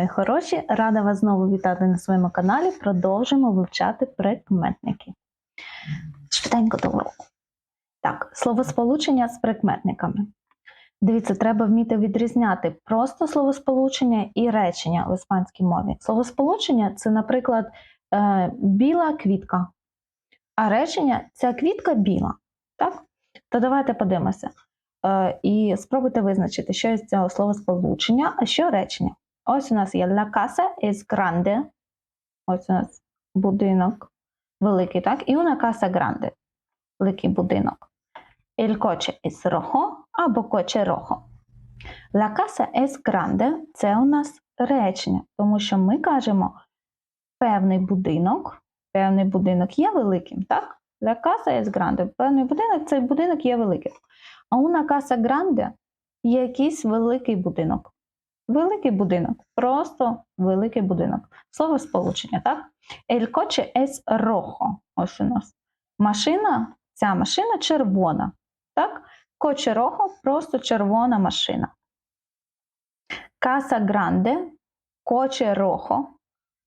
мої хороші! Рада вас знову вітати на своєму каналі. Продовжимо вивчати прикметники. Швиденько до уроку. Так, словосполучення з прикметниками. Дивіться, треба вміти відрізняти просто словосполучення і речення в іспанській мові. Словосполучення це, наприклад, е, біла квітка, а речення ця квітка біла. Так? То давайте подивимося. Е, і спробуйте визначити, що із цього словосполучення, а що речення. Ось у нас є La casa es grande. Ось у нас будинок великий, так? І una casa grande. Великий будинок. El coche es rojo або coche rojo. La casa es grande це у нас речення, тому що ми кажемо певний будинок, певний будинок є великим, так? La casa es grande. Певний будинок, цей будинок є великим. А una casa grande є якийсь великий будинок. Великий будинок, просто великий будинок. Слово сполучення, так? El coche es. Ось у нас. Машина, ця машина червона. Так? Coche rojo – просто червона машина. Casa grande, coche rojo,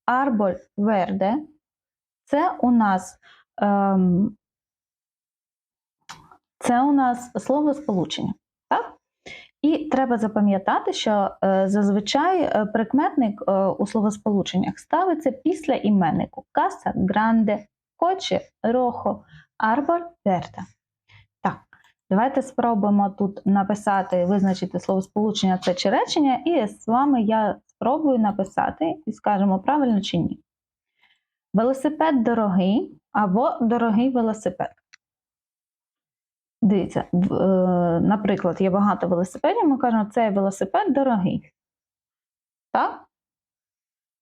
árbol verde. Це у нас ем, це у нас слово сполучення. І треба запам'ятати, що е, зазвичай е, прикметник е, у словосполученнях ставиться після іменнику каса, гранде, коче, рохо, арбор, верта. Так, давайте спробуємо тут написати, визначити словосполучення це чи речення, і з вами я спробую написати і скажемо правильно чи ні. Велосипед дорогий або дорогий велосипед. Дивіться, е, наприклад, є багато велосипедів, ми кажемо, цей велосипед дорогий. Так?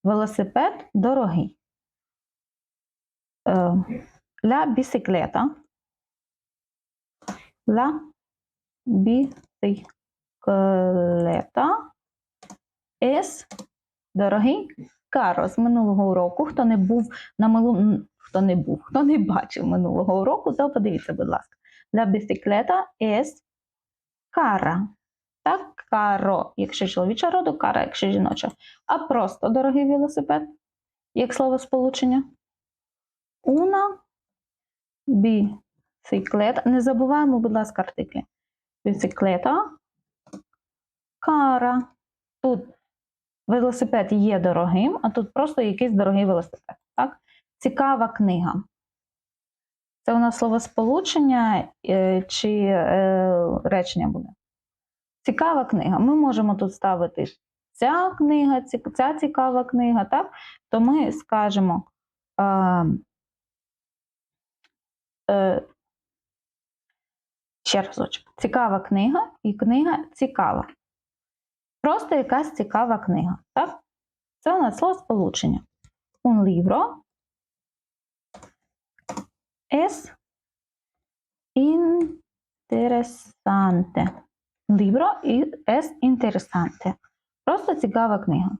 Велосипед дорогий. Е, La bicicleta. La bicicleta es дорогий каро з минулого уроку. Хто не був на минулому, хто не був, хто не бачив минулого уроку, то подивіться, будь ласка. La bicicleta es cara. Так, каро, якщо чоловіча роду, кара, якщо жіноча. А просто дорогий велосипед, як слово сполучення. Una bicicleta. Не забуваємо, будь ласка, артиклі. Bicicleta, кара. Тут велосипед є дорогим, а тут просто якийсь дорогий велосипед. Так? Цікава книга. Це у нас словосполучення е, чи е, речення буде. Цікава книга. Ми можемо тут ставити ця книга, ця цікава книга, так? То ми скажемо. Е, ще разочок. Цікава книга і книга цікава. Просто якась цікава книга. Так? Це у нас словосполучення. Un libro es interesante. Libro es interesante. Просто цікава книга.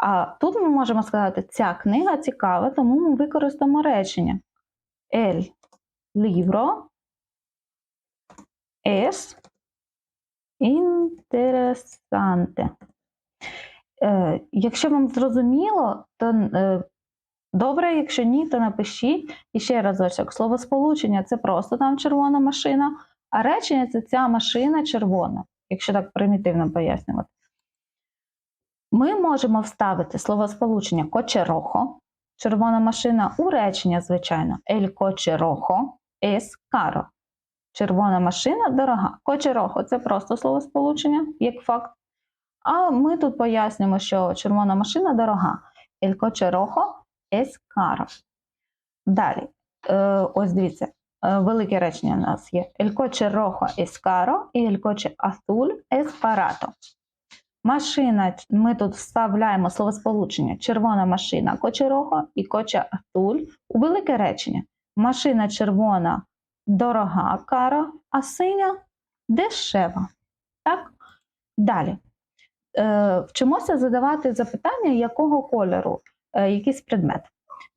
А тут ми можемо сказати, ця книга цікава, тому ми використаємо речення. El libro es interesante. Е, якщо вам зрозуміло, то е, добре, якщо ні, то напишіть. І ще разочок. Словосполучення це просто там червона машина, а речення це ця машина червона, якщо так примітивно пояснювати. Ми можемо вставити словосполучення кочерохо, червона машина у речення, звичайно, ель кочерохо ес каро. Червона машина дорога. Кочерохо це просто словосполучення, як факт. А ми тут пояснюємо, що червона машина дорога. El coche es. Далі, е, ось дивіться, е, велике речення у нас є. Coche rojo es і azul es barato. Машина, ми тут вставляємо словосполучення червона машина rojo і coche azul у велике речення. Машина червона дорога кара, а синя дешева. Так? Далі. Е, вчимося задавати запитання, якого кольору якийсь предмет.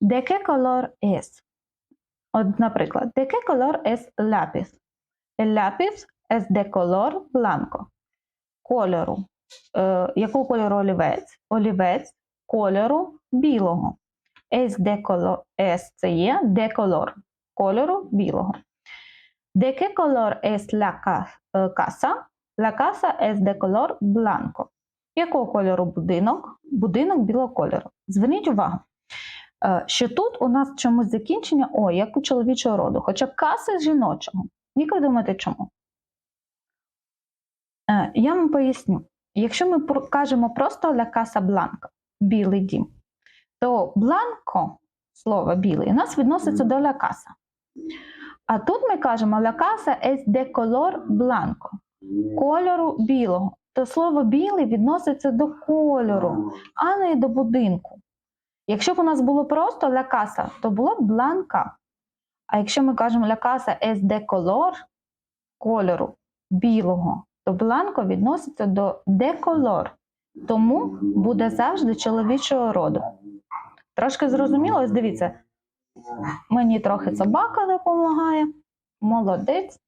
De qué color es? От, наприклад, de qué color es lápiz? El lápiz es de color blanco. Кольору е, якого кольору олівець? Олівець кольору білого. Es de color, es це є de color, кольору білого. De qué color es la е, casa? La casa es de color blanco. Якого кольору будинок? Будинок білого кольору. Зверніть увагу, е, що тут у нас чомусь закінчення О, як у чоловічого роду, хоча каса жіночого. Як ви думаєте, чому? Е, Я вам поясню. Якщо ми кажемо просто la casa blanca, білий дім, то бланко, слово білий, у нас відноситься до casa. А тут ми кажемо la casa es de color blanco, кольору білого. То слово білий відноситься до кольору, а не до будинку. Якщо б у нас було просто la casa, то було б бланка. А якщо ми кажемо la casa es de color, кольору білого, то бланко відноситься до color, тому буде завжди чоловічого роду. Трошки зрозуміло, ось дивіться, мені трохи собака допомагає. Молодець.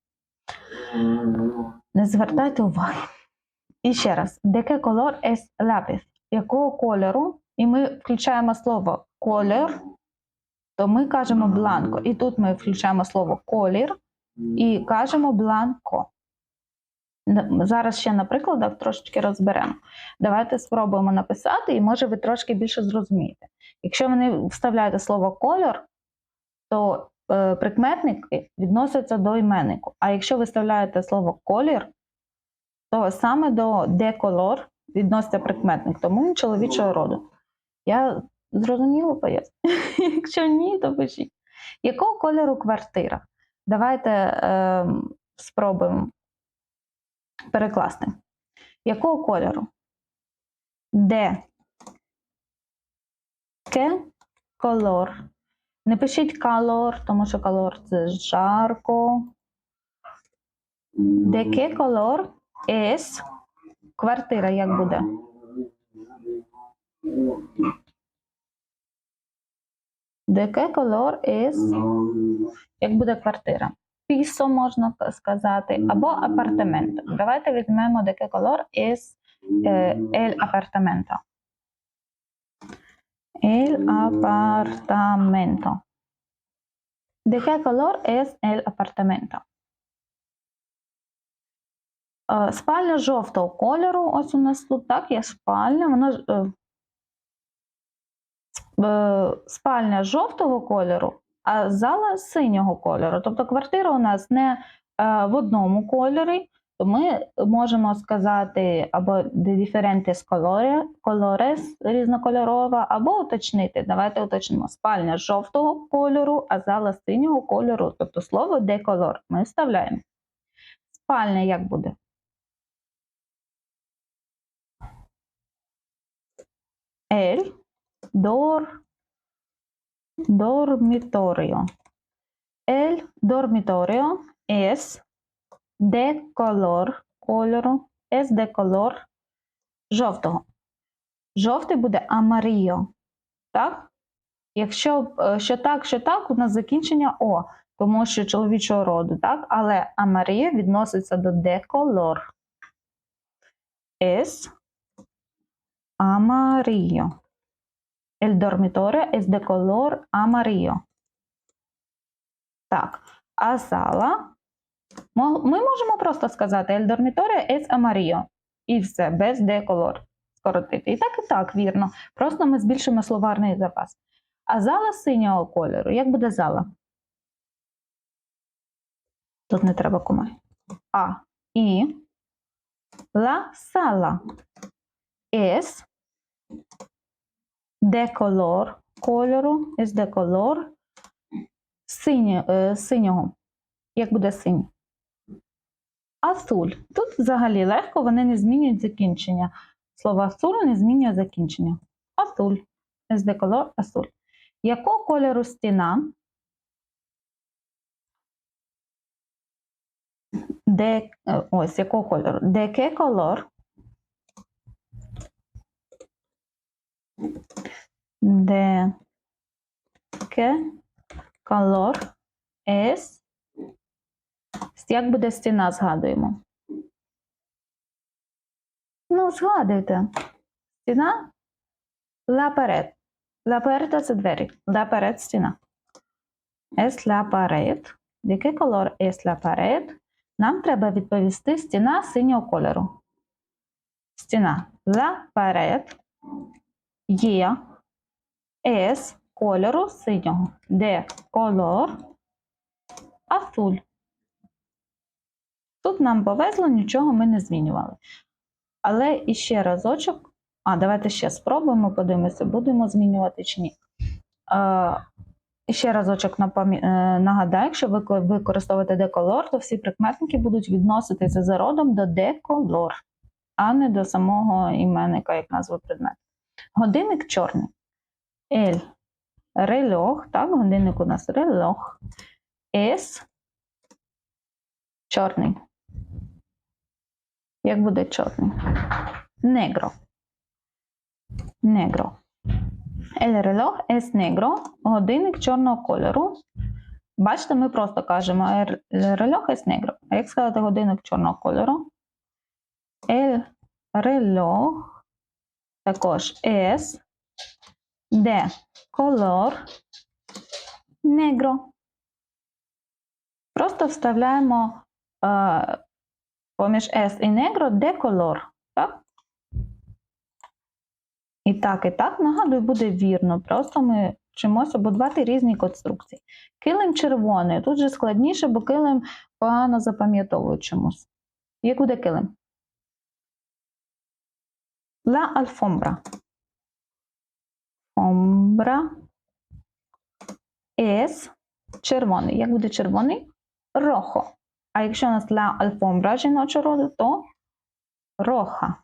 Не звертайте уваги. І ще раз, qué color es lápiz? Якого кольору? І ми включаємо слово колір, то ми кажемо бланко. І тут ми включаємо слово колір і кажемо бланко. Зараз ще на прикладах трошечки розберемо. Давайте спробуємо написати, і може ви трошки більше зрозумієте. Якщо ви не вставляєте слово кольор, то е, прикметник відноситься до іменнику. А якщо ви вставляєте слово колір, то саме до деколор відноситься прикметник, тому чоловічого роду. Я зрозуміло поясню. Якщо ні, то пишіть. Якого кольору квартира? Давайте е, спробуємо перекласти. Якого кольору? Де? Ке колор. Не пишіть калор, тому що калор це жарко. De qué color es квартира, як буде? Qué color es, як буде квартира? Пісо можна сказати, або апартамент. Давайте візьмемо de qué color es е, el apartamento. El. ¿De qué color es el apartamento? Е, Спальня жовтого кольору. Ось у нас тут так є спальня. Вона е, е, спальня жовтого кольору, а зала синього кольору. Тобто квартира у нас не в одному кольорі, то ми можемо сказати або de diferentes colores, colores різнокольорова, або уточнити. Давайте уточнимо. Спальня жовтого кольору, а зала синього кольору. Тобто слово color ми вставляємо. Спальня як буде? El dor, dormitorio. El dormitorio es de color, кольору, es de color жовтого. Жовтий буде amarillo. Так? Якщо е, що так, що так, у нас закінчення О, тому що чоловічого роду, так? Але amarillo відноситься до color. Es amarillo. El dormitorio es de color amarillo. Так, а зала. Ми можемо просто сказати El dormitorio es amarillo. І все, без de color. Скоротити. І так, і так, вірно. Просто ми збільшимо словарний запас. А зала синього кольору. Як буде зала? Тут не треба комай. А. І la sala es color кольору, color синє, е, синього. Як буде синій? Азуль. Тут взагалі легко, вони не змінюють закінчення. Слово азуль не змінює закінчення. Is de color азуль. Якого кольору стіна? Де, е, ось якого кольору? De qué color? De qué color es? Як буде стіна, згадуємо? Ну, згадуйте. Стіна pared. La – це двері. La – стіна. Es la qué color es la? Нам треба відповісти стіна синього кольору. Стіна. La pared є es кольору синього. De color azul. Тут нам повезло, нічого ми не змінювали. Але іще разочок. А, давайте ще спробуємо, подивимося, будемо змінювати чи ні. Ще разочок е, нагадаю, якщо ви ко- використовуєте деколор, то всі прикметники будуть відноситися за родом до деколор, а не до самого іменника, як назва предмету. Годинник чорний. Ель. Рельох, так, годинник у нас рельох. Ес. Чорний. Як буде чорний? Негро. Негро. El reloj es negro. Годинник чорного кольору. Бачите, ми просто кажемо reloj es negro. А як сказати годинник чорного кольору? El reloj також es color negro. Просто вставляємо е, поміж S і negro de color. Так? І так, і так, нагадую, буде вірно. Просто ми вчимося будувати різні конструкції. Килим червоний. Тут же складніше, бо килим погано запам'ятовують чомусь. Як буде килим? La alfombra. Alfombra es червоний. Як буде червоний? Рохо. А якщо у нас la alfombra жіночого роду, то роха.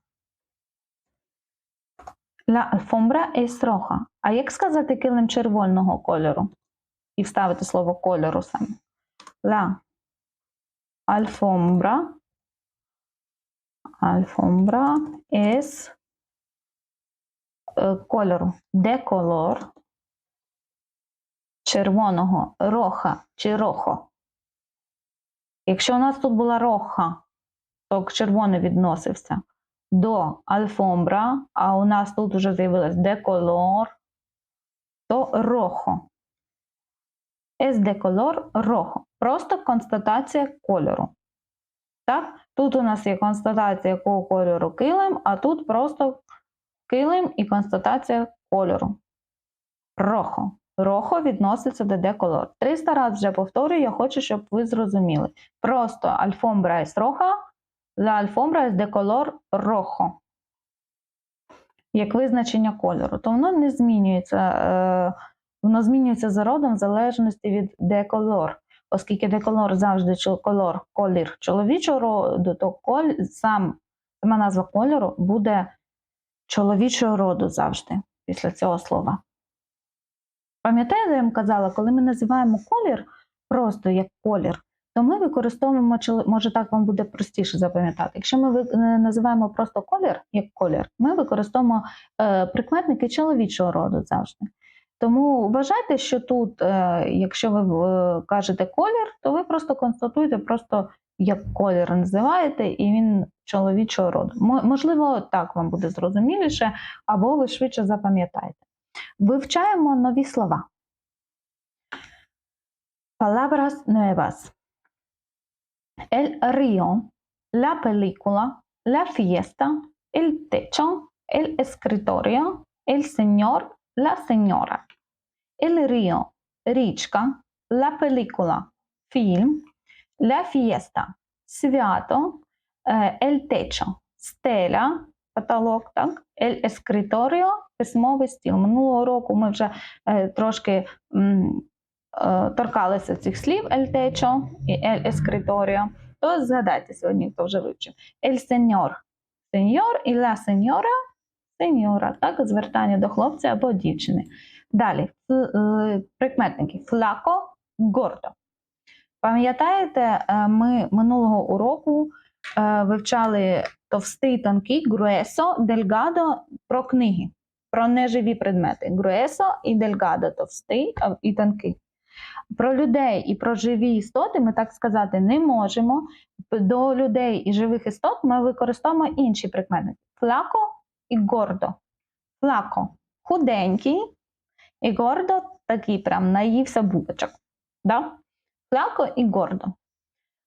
La alfombra es roja. А як сказати килим червоного кольору? І вставити слово кольору саме. La alfombra. Alfombra es кольору. De color. Червоного роха чи рохо. Якщо у нас тут була роха, то червоний відносився до альфомбра, а у нас тут вже з'явилось деколор, то рохо. Es de color рохо. Просто констатація кольору. Так? Тут у нас є констатація якого кольору килим, а тут просто килим і констатація кольору. Рохо. Рохо відноситься до деколор. 300 разів вже повторюю, я хочу, щоб ви зрозуміли. Просто альфомбра es роха, alfombra es de color rojo. Як визначення кольору, то воно не змінюється, е, воно змінюється за родом в залежності від деколор. Оскільки деколор завжди колір чоловічого роду, то коль, сам, сама назва кольору буде чоловічого роду завжди після цього слова. Пам'ятаєте, я вам казала, коли ми називаємо колір просто як колір, то ми використовуємо, може так вам буде простіше запам'ятати. Якщо ми е, називаємо просто колір як колір, ми використовуємо е, прикметники чоловічого роду завжди. Тому вважайте, що тут, е, якщо ви кажете колір, то ви просто констатуєте, просто як колір називаєте, і він чоловічого роду. Можливо, так вам буде зрозуміліше, або ви швидше запам'ятаєте. Вивчаємо нові слова. Palabras nuevas. El río, la película, la fiesta, el techo, el escritorio, el señor, la señora. El río, річка, la película, фільм, la fiesta, свято, е, el techo, стеля, потолок, так? El escritorio, письмовий стіл. Минулого року ми вже е, трошки м, е, торкалися цих слів el techo і el escritorio. То згадайте сьогодні, хто вже вивчив. El señor, señor і la señora, señora, так, звертання до хлопця або дівчини. Далі, е, прикметники флако, гордо. Пам'ятаєте, е, ми минулого уроку е, вивчали товстий тонкий grueso, delgado про книги, про неживі предмети. Grueso і delgado – товстий і тонкий. Про людей і про живі істоти ми так сказати не можемо. До людей і живих істот ми використовуємо інші прикметники: флако і гордо. Флако худенький, і гордо такий прям наївся булочок. Да? Флако і гордо.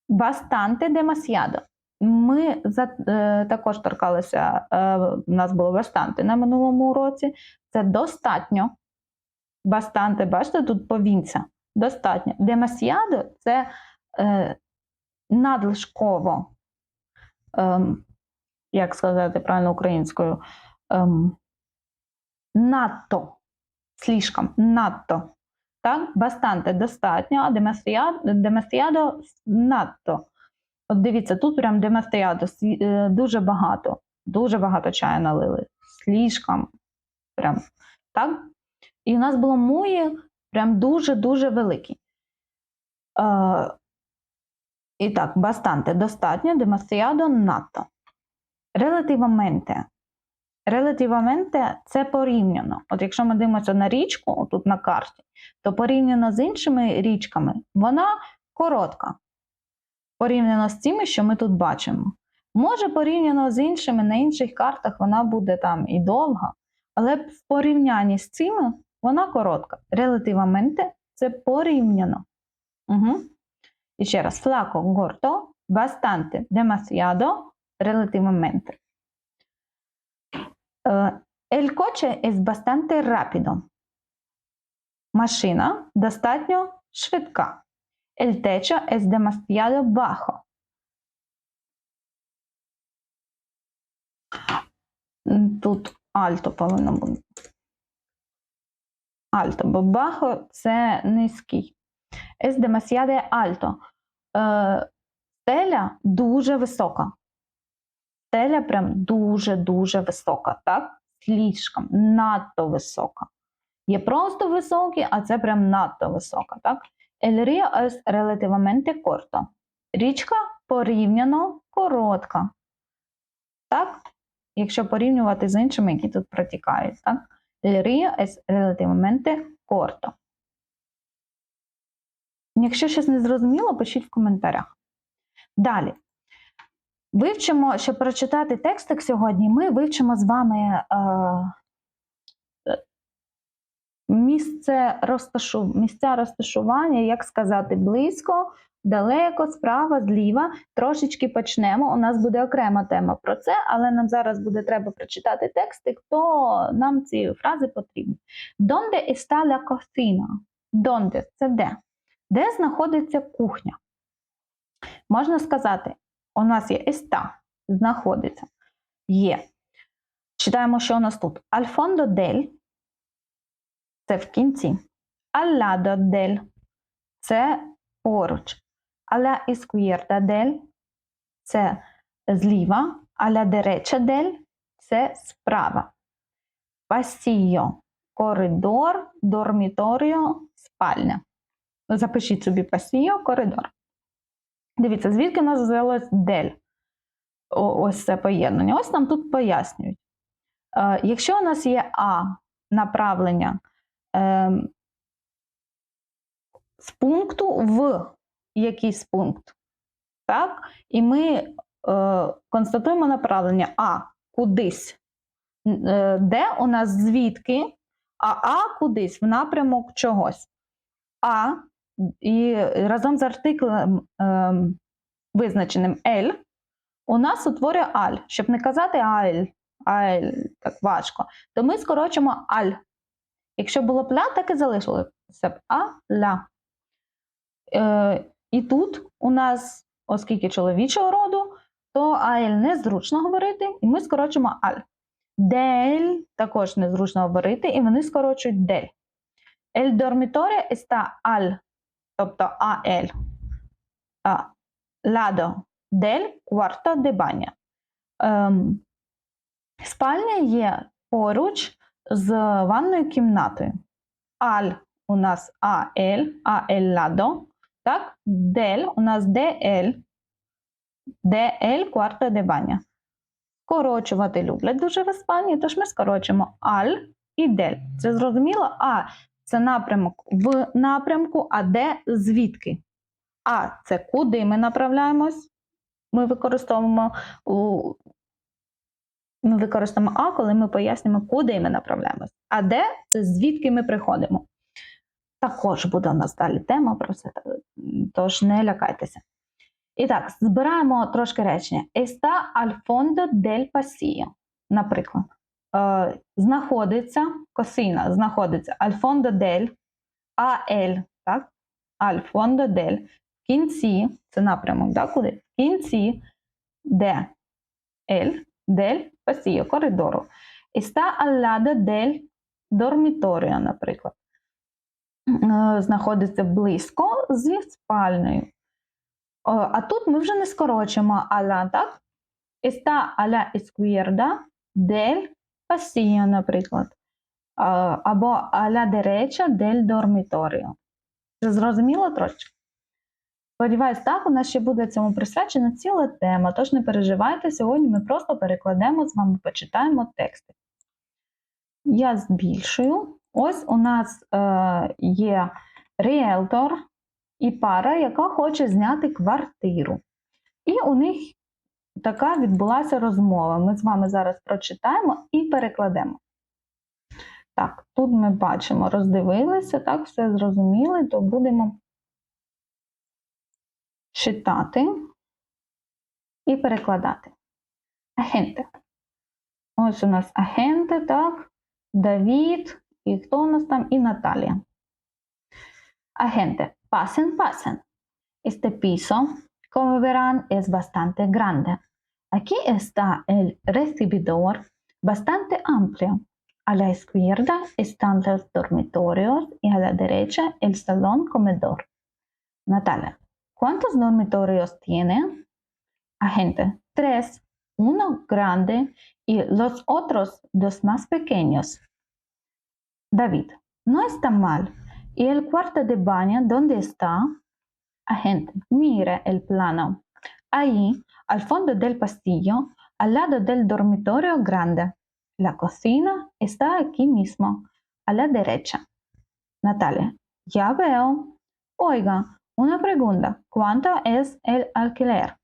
Бастанте демасіадо. Ми за, е, також торкалися, е, у нас було бастанте на минулому уроці. Це достатньо. Бастанте, бачите, тут повінця. Достатньо. Демасіадо це е, надлишково, ем, як сказати правильно українською, ем, надто, слишком, надто. Так, бастанте достатньо, а демасіадо надто. От дивіться, тут прям демастіадо е, дуже багато, дуже багато чаю налили. Слишком. Прям, так? І у нас було мої прям дуже-дуже великі. Е, і так, бастанте достатньо, демастіадо надто. Релативаменте. Релативаменте це порівняно. От якщо ми дивимося на річку, тут на карті, то порівняно з іншими річками, вона коротка порівняно з тими, що ми тут бачимо. Може, порівняно з іншими, на інших картах вона буде там і довга, але в порівнянні з цими вона коротка. Релативаменте це порівняно. Угу. І ще раз, флако горто, bastante, demasiado, relativamente. El coche es bastante rápido. Машина достатньо швидка. El techo es demasiado bajo. Тут альто повинно бути. Альто, бо бахо це низький. Es demasiado alto. Е, Стеля дуже висока. Стеля прям дуже-дуже висока, так? Слишком, надто висока. Є просто високі, а це прям надто висока, так? El río relativamente corto. Річка порівняно коротка. Так? Якщо порівнювати з іншими, які тут протікають. Так? El río relativamente corto. Якщо щось не зрозуміло, пишіть в коментарях. Далі. Вивчимо, щоб прочитати текстик сьогодні, ми вивчимо з вами е, місце розташу... місця розташування, як сказати, близько, далеко, справа, зліва. Трошечки почнемо. У нас буде окрема тема про це, але нам зараз буде треба прочитати текстик, то нам ці фрази потрібні. Donde está la cocina? Donde – це де? Де знаходиться кухня? Можна сказати, у нас є еста, знаходиться. Є. Читаємо, що у нас тут. Альфондо дель це в кінці. Алладо дель це поруч. Alla izquierda дель це зліва, alla derecha дель це справа. Pasillo – коридор, дорміторіо, спальня. Запишіть собі пасіо, коридор. Дивіться, звідки у нас взялось дель? Ось це поєднання. Ось нам тут пояснюють. Е, якщо у нас є А направлення е, з пункту в якийсь пункт, так? і ми е, констатуємо направлення А кудись, е, де у нас звідки, а А кудись в напрямок чогось. А і разом з артиклем е, визначеним L у нас утворює аль. Щоб не казати аль, аль так важко, то ми скорочимо аль. Якщо було б ля, так і залишилося б а. Е, І тут у нас, оскільки чоловічого роду, то аль незручно говорити, і ми скорочимо аль. Дель також незручно говорити, і вони скорочують дель. El dormitorio está al тобто АЛ, ладо дель кварта де баня. Ем, спальня є поруч з ванною кімнатою. Аль у нас АЛ, АЛ ладо, так, дель у нас ДЛ, ДЛ кварта де баня. Скорочувати люблять дуже в Іспанії, тож ми скорочимо аль і дель. Це зрозуміло? А це напрямок в напрямку, а де звідки. А це куди ми направляємось. Ми використовуємо ми використаємо А, коли ми пояснюємо, куди ми направляємось. А де це звідки ми приходимо. Також буде у нас далі тема про це, тож не лякайтеся. І так, збираємо трошки речення. Está al fondo del. Наприклад, знаходиться, косина знаходиться fondo del, AL, так? Fondo del. В кінці, це напрямок, да, куди? В кінці, де? El, del pasillo, коридору. Está al lado del dormitorio, наприклад. Е, Знаходиться близько зі спальнею. О, А тут ми вже не скорочуємо аля, так? Está a la izquierda del pasillo, наприклад. Або a la derecha del. Це зрозуміло трошки? Сподіваюсь, так, у нас ще буде цьому присвячена ціла тема, тож не переживайте, сьогодні ми просто перекладемо з вами, почитаємо тексти. Я збільшую. Ось у нас е, є ріелтор і пара, яка хоче зняти квартиру. І у них така відбулася розмова. Ми з вами зараз прочитаємо і перекладемо. Так, тут ми бачимо, роздивилися, так, все зрозуміли, то будемо читати і перекладати. Агенти. Ось у нас агенти, так, Давід, і хто у нас там? І Наталія. Agente, pasen, pasen. Este piso, como verán, es bastante grande. Aquí está el recibidor, bastante amplio. A la izquierda están los dormitorios y a la derecha el salón comedor. Natalia, ¿cuántos dormitorios tiene? Agente, tres, uno grande y los otros dos más pequeños. David, no está mal. ¿Y el cuarto de baño dónde está? Agente, mire el plano. Ahí, al fondo del pasillo, al lado del dormitorio grande. La cocina está aquí mismo, a la derecha. Natalia, ya veo. Oiga, una pregunta. ¿Cuánto es el alquiler?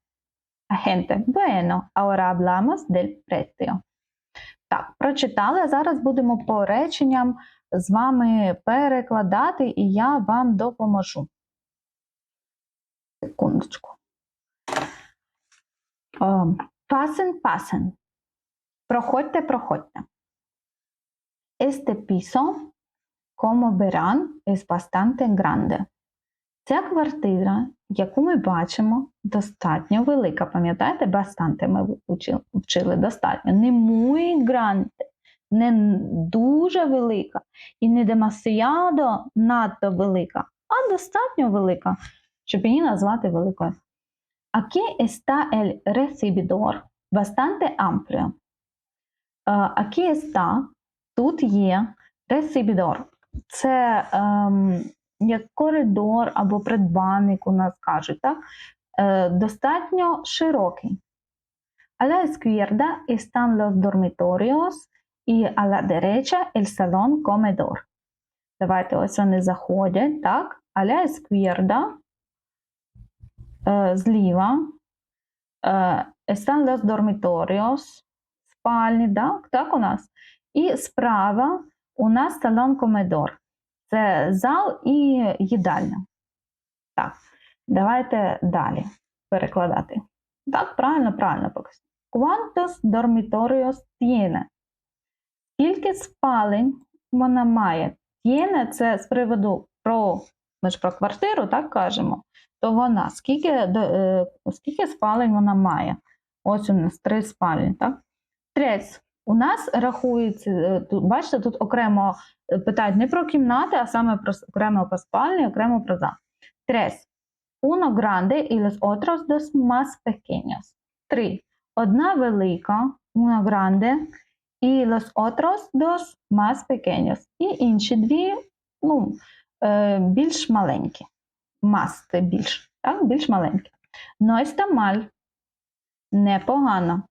Agente, bueno, ahora hablamos del precio. Так, прочитали. Зараз будемо по реченням з вами перекладати, і я вам допоможу. Секундочку. Пасен, пасен. Проходьте, проходьте. Este piso, como verán, es bastante grande. Ця квартира, яку ми бачимо, достатньо велика. Пам'ятаєте, бастанте ми вчили достатньо. Не muy grande, не дуже велика і не demasiado надто велика, а достатньо велика, щоб її назвати великою. Aquí está el recibidor, bastante amplio. Е, Aquí está, тут є recibidor. Це ем, як коридор або предбанник у нас кажуть, так? Е, достатньо широкий. A la izquierda están los dormitorios і a la derecha el salón comedor. Давайте ось вони заходять, так? A la izquierda е, зліва е, están los dormitorios, спальні, так? так у нас. І справа у нас салон комедор. Це зал і їдальня. Так, давайте далі перекладати. Так, правильно, правильно поки. ¿Cuántos dormitorios tiene? Скільки спалень вона має? Tiene – це з приводу про, ми ж про квартиру, так кажемо, то вона, скільки, е, скільки спалень вона має? Ось у нас три спальні, так? Трес. У нас рахується, е, тут, бачите, тут окремо е, питають не про кімнати, а саме про окремо про спальні, окремо про зал. Tres. Uno grande y los otros dos más pequeños. Три. Одна велика, una grande, і los otros dos más pequeños. І інші дві, ну, більш маленькі. Це більш, так? більш маленькі. No está. Непогано.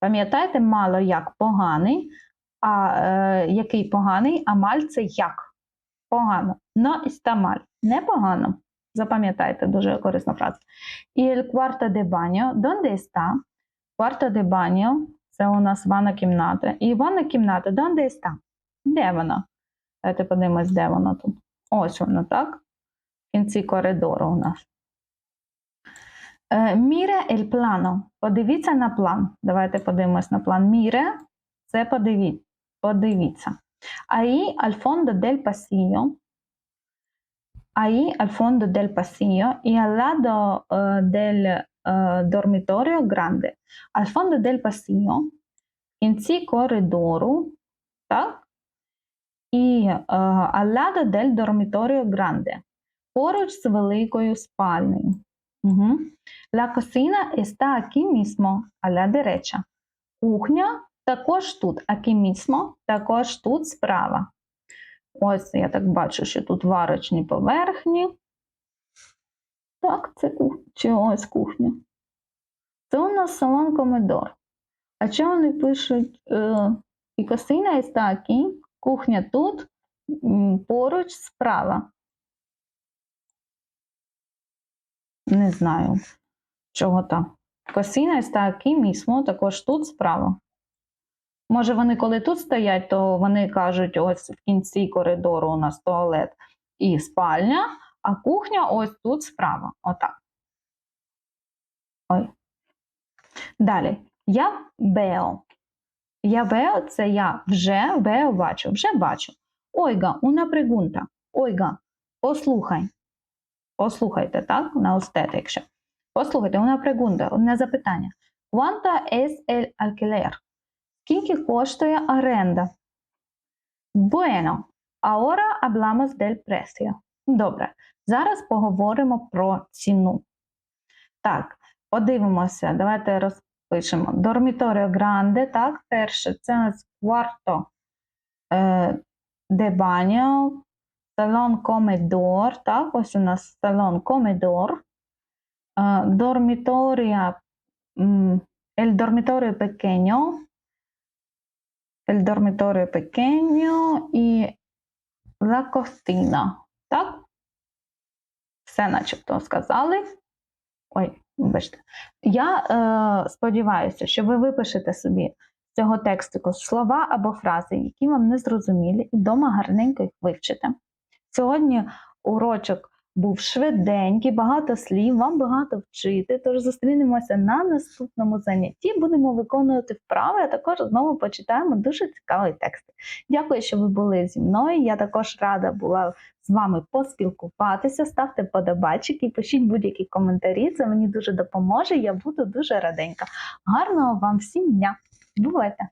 Пам'ятаєте, мало як поганий, а е, який поганий, а маль це як. Погано. Но está. Непогано. Запам'ятайте, дуже корисна фраза. І el cuarto de baño, ¿dónde está? Cuarto de baño – це у нас ванна кімната. І ванна кімната, ¿dónde está? Де вона? Давайте подивимось, де вона тут. Ось вона, так? Кінці коридору у нас. Е, Міре el plano. Подивіться на план. Давайте подивимось на план. Міре – це подивіться. Подивіться. Al fondo del pasillo y al lado eh, del eh, dormitorio grande. Al fondo del pasillo, в кінці коридору, так? І е, lado del dormitorio grande, поруч з великою спальнею. Угу. La cocina está aquí mismo, a la derecha. Кухня також тут, aquí mismo, також тут справа. Ось я так бачу, що тут варочні поверхні. Так, це кухня. Чи ось кухня. Це у нас салон комедор. А що вони пишуть? Е, і косина і стакі, кухня тут, поруч справа. Не знаю, чого так. Косина і стакі місмо, також тут справа. Може, вони коли тут стоять, то вони кажуть, ось в кінці коридору у нас туалет і спальня, а кухня ось тут справа. Отак. Ой. Далі. Я бео. Я бео це я вже бео бачу, вже бачу. Ойга, una pregunta. Ойга, послухай. Послухайте, так? На устет, якщо. Послухайте, una pregunta, одне запитання. Quanta es el alquiler? Скільки коштує оренда? Bueno, ahora hablamos del precio. Добре, зараз поговоримо про ціну. Так, подивимося, давайте розпишемо. Dormitorio Grande, так, перше, це у нас кварто е, de baño, салон Comedor, так, ось у нас салон. Е, dormitoria, el dormitorio pequeño, el dormitorio pequeño і la cocina. Так? Все начебто сказали. Ой, вибачте. Я е, сподіваюся, що ви випишете собі з цього текстику слова або фрази, які вам не зрозумілі, і вдома гарненько їх вивчите. Сьогодні урочок був швиденький, багато слів, вам багато вчити. Тож зустрінемося на наступному занятті. Будемо виконувати вправи, а також знову почитаємо дуже цікавий текст. Дякую, що ви були зі мною. Я також рада була з вами поспілкуватися. Ставте подобайчики, пишіть будь-які коментарі. Це мені дуже допоможе. Я буду дуже раденька. Гарного вам всім дня! Бувайте!